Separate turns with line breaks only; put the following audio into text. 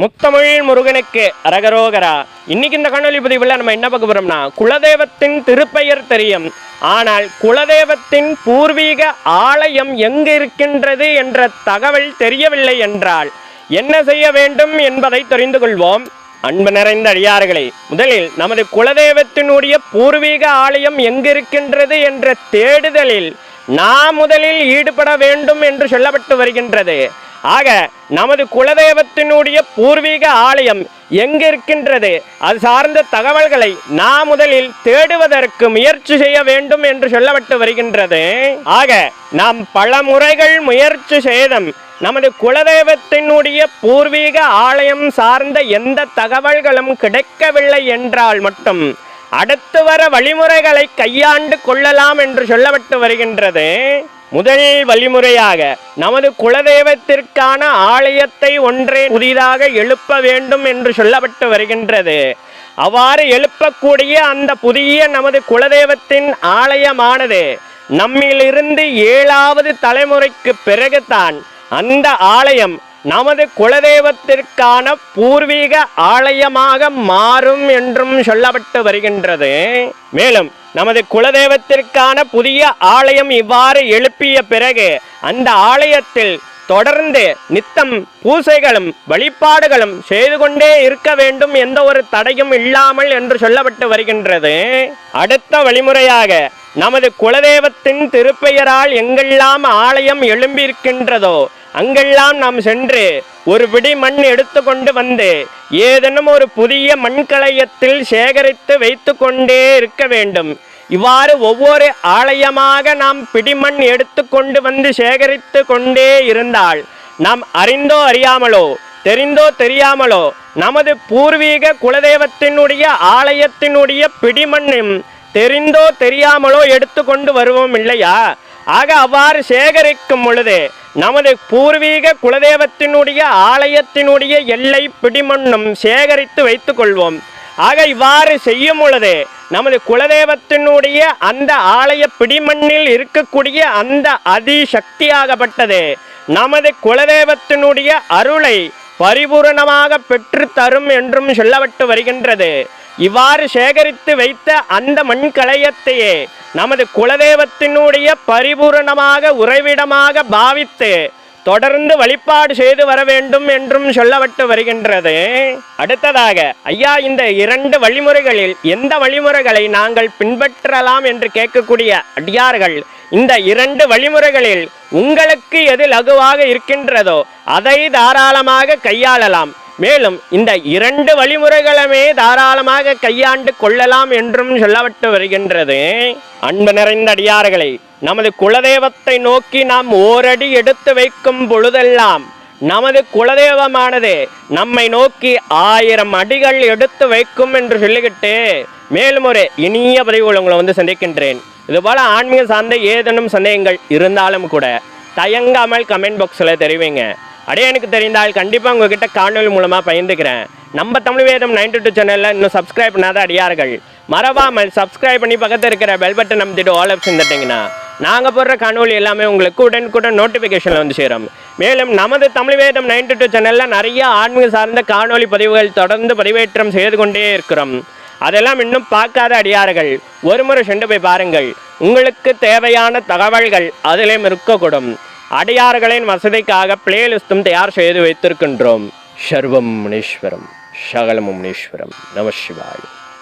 முத்தமிழ் முருகனுக்கு அரகரோகரா. இன்னைக்கு இந்த காணொலி பதிவில் நம்ம என்ன பார்க்க போறோம்னா குலதெய்வத்தின் திருப்பெயர் தெரியும். ஆனால் குலதெய்வத்தின் பூர்வீக ஆலயம் எங்கு இருக்கின்றது என்ற தகவல் தெரியவில்லை என்றால் என்ன செய்ய வேண்டும் என்பதை தெரிந்து கொள்வோம். அன்பு நிறைந்த அடியார்களே முதலில் நமது குலதெய்வத்தினுடைய பூர்வீக ஆலயம் எங்கிருக்கின்றது என்ற தேடுதலில் நாம் முதலில் ஈடுபட வேண்டும் என்று சொல்லப்பட்டு வருகின்றது. ஆக நமது குலதெய்வத்தினுடைய பூர்வீக ஆலயம் எங்கு இருக்கின்றது அது சார்ந்த தகவல்களை நாம் முதலில் தேடுவதற்கு முயற்சி செய்ய வேண்டும் என்று சொல்லப்பட்டு வருகின்றது. ஆக நாம் பல முறைகள் முயற்சி செய்தும் நமது குலதெய்வத்தினுடைய பூர்வீக ஆலயம் சார்ந்த எந்த தகவல்களும் கிடைக்கவில்லை என்றால் மட்டும் அடுத்து வர வழிமுறைகளை கையாண்டு கொள்ளலாம் என்று சொல்லப்பட்டு வருகின்றது. முதல் வழிமுறையாக நமது குலதெய்வத்திற்கான ஆலயத்தை ஒன்றே புதிதாக எழுப்ப வேண்டும் என்று சொல்லப்பட்டு வருகின்றது. அவ்வாறு எழுப்பக்கூடிய அந்த புதிய நமது குலதெய்வத்தின் ஆலயமானது நம்மிலிருந்து ஏழாவது தலைமுறைக்கு பிறகுதான் அந்த ஆலயம் நமது குலதெய்வத்திற்கான பூர்வீக ஆலயமாக மாறும் என்றும் சொல்லப்பட்டு வருகின்றது. மேலும் நமது குலதெய்வத்திற்கான புதிய ஆலயம் இவ்வாறு எழுப்பிய பிறகு அந்த ஆலயத்தில் தொடர்ந்து நித்தம் பூசைகளும் வழிபாடுகளும் செய்து கொண்டே இருக்க வேண்டும் எந்த ஒரு தடையும் இல்லாமல் என்று சொல்லப்பட்டு வருகின்றது. அடுத்த வழிமுறையாக நமது குலதெய்வத்தின் திருப்பெயரால் எங்கெல்லாம் ஆலயம் எழும்பியிருக்கின்றதோ அங்கெல்லாம் நாம் சென்று ஒரு விடி மண் எடுத்துக்கொண்டு வந்து ஏதேனும் ஒரு புதிய மண்களையத்தில் சேகரித்து வைத்து கொண்டே இருக்க வேண்டும். இவ்வாறு ஒவ்வொரு ஆலயமாக நாம் பிடிமண் எடுத்துக்கொண்டு வந்து சேகரித்து கொண்டே இருந்தால் நாம் அறிந்தோ அறியாமலோ தெரிந்தோ தெரியாமலோ நமது பூர்வீக குலதெய்வத்தினுடைய ஆலயத்தினுடைய பிடிமண்ணும் தெரிந்தோ தெரியாமலோ எடுத்து கொண்டு வருவோம் இல்லையா? ஆக அவ்வாறு சேகரிக்கும் பொழுது நமது பூர்வீக குலதெய்வத்தினுடைய ஆலயத்தினுடைய எல்லை பிடிமண்ணும் சேகரித்து வைத்துக் கொள்வோம். ஆக இவ்வாறு செய்யும் பொழுது நமது குலதெய்வத்தினுடைய அந்த ஆலய பிடிமண்ணில் இருக்கக்கூடிய அந்த அதிசக்தியாகப்பட்டது. நமது குலதெய்வத்தினுடைய அருளை பரிபூரணமாக பெற்று தரும் என்றும் சொல்லப்பட்டு வருகின்றது. இவ்வாறு சேகரித்து வைத்த அந்த மண்களையத்தையே நமது குலதெய்வத்தினுடைய பரிபூரணமாக உறைவிடமாக பாவித்து தொடர்ந்து வழிபாடு செய்து வர வேண்டும் என்றும் சொல்லப்பட்டு வருகின்றது. அடுத்ததாக ஐயா இந்த இரண்டு வழிமுறைகளில் எந்த வழிமுறைகளை நாங்கள் பின்பற்றலாம் என்று கேட்கக்கூடிய அடியார்கள் இந்த இரண்டு வழிமுறைகளில் உங்களுக்கு எது லகுவாக இருக்கின்றதோ அதை தாராளமாக கையாளலாம். மேலும் இந்த இரண்டு வழிமுறைகளுமே தாராளமாக கையாண்டு கொள்ளலாம் என்றும் சொல்லப்பட்டு வருகின்றது. அன்பு நிறைந்த அடியார்களை நமது குலதெய்வத்தை நோக்கி நாம் ஓரடி எடுத்து வைக்கும் பொழுதெல்லாம் நமது குலதெய்வமானது நம்மை நோக்கி ஆயிரம் அடிகள் எடுத்து வைக்கும் என்று சொல்லிக்கிட்டு மேலும் ஒரு இனிய பதிவுகள் உங்களை வந்து சந்திக்கின்றேன். இதுபோல் ஆன்மீக சார்ந்த ஏதேனும் சந்தேகங்கள் இருந்தாலும் கூட தயங்காமல் கமெண்ட் பாக்ஸில் தெரிவிங்க. அடையனுக்கு தெரிந்தால் கண்டிப்பாக உங்ககிட்ட காணொலி மூலமாக பகிர்ந்துக்கிறேன். நம்ம தமிழ் வேதம் நைன்டி டூ சேனலில் இன்னும் சப்ஸ்கிரைப் பண்ணாத அடியார்கள். மறவாமல் சப்ஸ்கிரைப் பண்ணி பக்கத்தில் இருக்கிற பெல் பட்டன் நம்பிட்டு ஆல் ஆப்ஷன் தட்டிங்கன்னா நாங்கள் போடுற காணொலி எல்லாமே உங்களுக்கு உடனுக்குடன் நோட்டிஃபிகேஷனில் வந்து சேரும். மேலும் நமது தமிழ் வேதம் நைன்டி டூ சேனலில் நிறைய ஆன்மீக சார்ந்த காணொலி பதிவுகள் தொடர்ந்து பதிவேற்றம் செய்து கொண்டே இருக்கிறோம். அதெல்லாம் இன்னும் பார்க்காத அடியார்கள் ஒரு முறை சென்று போய் பாருங்கள். உங்களுக்கு தேவையான தகவல்கள் அதிலேயும் இருக்கக்கூடும். அடியார்களின் வசதிக்காக பிளேலிஸ்டும் தயார் செய்து வைத்திருக்கின்றோம். சர்வம் முனீஸ்வரம் சகலமும் முனீஸ்வரம். நம